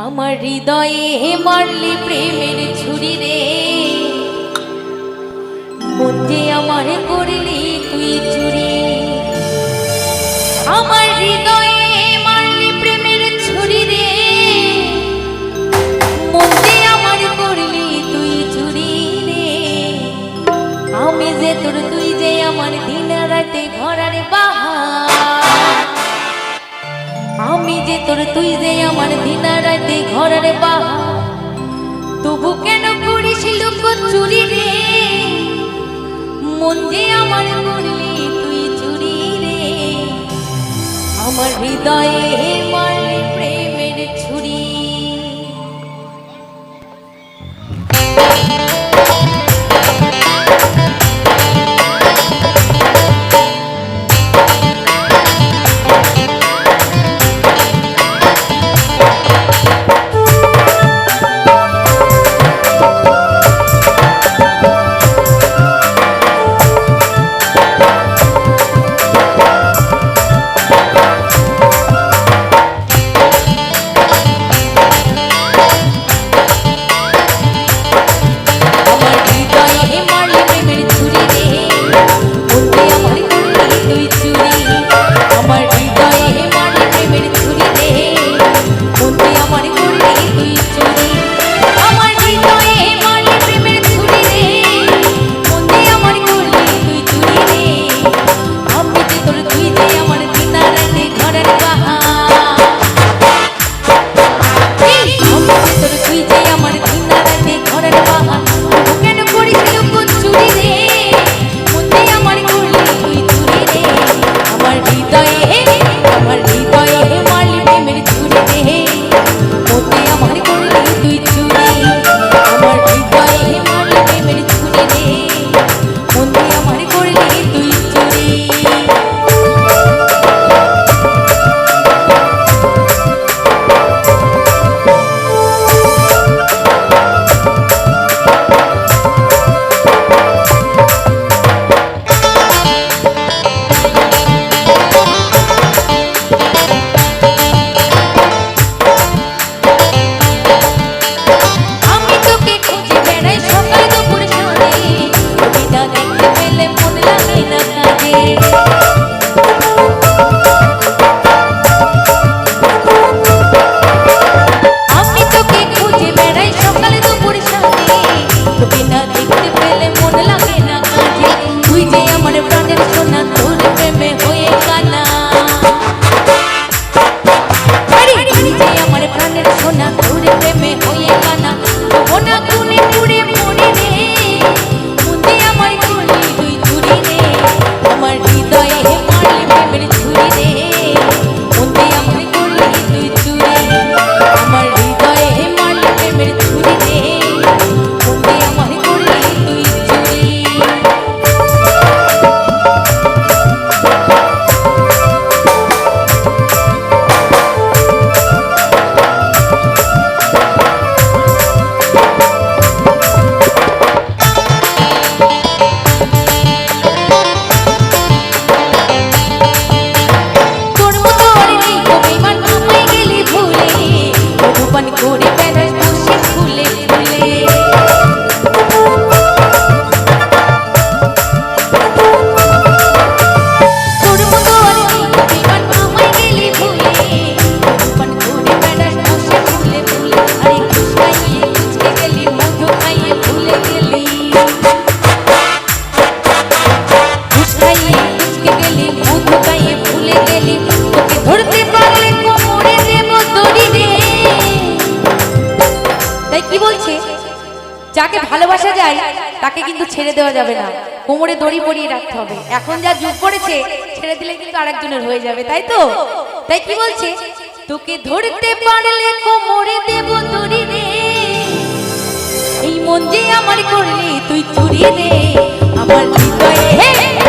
আমার হৃদয়ে মারলি প্রেমের ছুরি রে। মধ্যে আমার করলি তুই চুরি। আমার হৃদয়ে রে। করলি তুই রে। আমি যে তোর তুই যে আমার দিন রাতে আরে বাহ্ যে তোর তুই যে আমার দিনা রাতে ঘরের বা তবু কেন করিস লোক চুরি রে? মন যে আমার করলি তুই চুরি রে। আমার হৃদয়ে কি বলছে? যাকে ভালোবাসা যায়, তাকে কিন্তু ছেড়ে দেওয়া যাবে না। কোমরে দড়ি পরিয়ে রাখতে হবে। এখন যা যুগ করেছে, ছেড়ে দিলে কিন্তু আরেকজনের হয়ে যাবে, তাই তো? তাই কি বলছে? তোকে ধরতে পারলে কোমরে দেব দড়ি রে এই মন যে আমার করলি তুই চুরি রে আমার হৃদয়ে